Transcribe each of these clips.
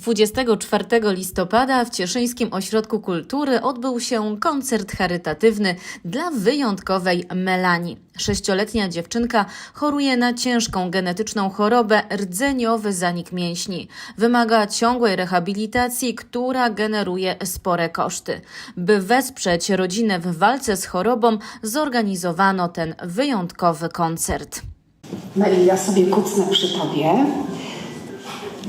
24 listopada w Cieszyńskim Ośrodku Kultury odbył się koncert charytatywny dla wyjątkowej Melanii. Sześcioletnia dziewczynka choruje na ciężką genetyczną chorobę rdzeniowy zanik mięśni. Wymaga ciągłej rehabilitacji, która generuje spore koszty. By wesprzeć rodzinę w walce z chorobą, zorganizowano ten wyjątkowy koncert. Meli, ja sobie kucnę przy tobie.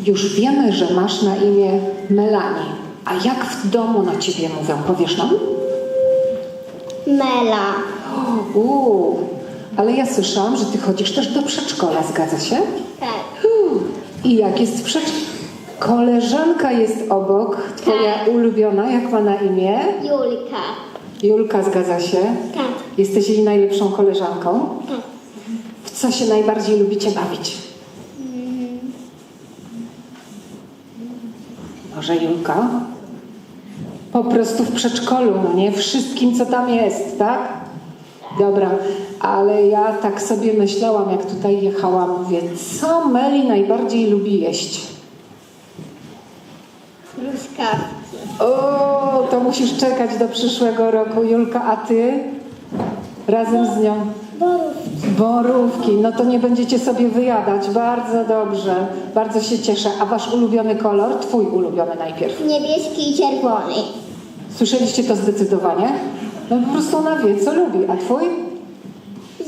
Już wiemy, że masz na imię Melanie. A jak w domu na ciebie mówią? Powiesz nam? Mela. Uuu, ale ja słyszałam, że ty chodzisz też do przedszkola, zgadza się? Tak. I jak jest w przedszkolu? Koleżanka jest obok, twoja Tak. ulubiona, jak ma na imię? Julka. Julka, zgadza się? Tak. Jesteś jej najlepszą koleżanką? Tak. W co się najbardziej lubicie bawić? Może Julka? Po prostu w przedszkolu, no nie? Wszystkim, co tam jest, tak? Dobra, ale ja tak sobie myślałam, jak tutaj jechałam, mówię, co Meli najbardziej lubi jeść? Truskawki. O, to musisz czekać do przyszłego roku, Julka, a ty? Razem z nią? Borówki. Borówki, no to nie będziecie sobie wyjadać. Bardzo dobrze, bardzo się cieszę. A wasz ulubiony kolor? Twój ulubiony najpierw. Niebieski i czerwony. Słyszeliście to zdecydowanie? No po prostu ona wie, co lubi. A twój?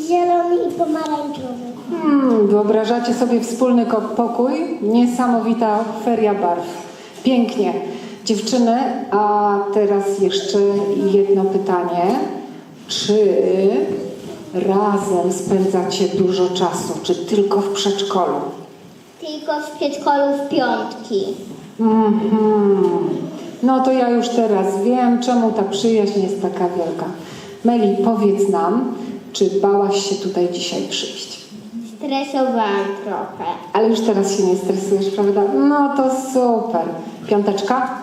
Zielony i pomarańczowy. Hmm, wyobrażacie sobie wspólny pokój? Niesamowita feria barw. Pięknie. Dziewczyny, a teraz jeszcze jedno pytanie. Czy razem spędzacie dużo czasu, czy tylko w przedszkolu? Tylko w przedszkolu w piątki. Mhm. No to ja już teraz wiem, czemu ta przyjaźń jest taka wielka. Meli, powiedz nam, czy bałaś się tutaj dzisiaj przyjść? Stresowałam trochę. Ale już teraz się nie stresujesz, prawda? No to super. Piąteczka?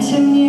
Xin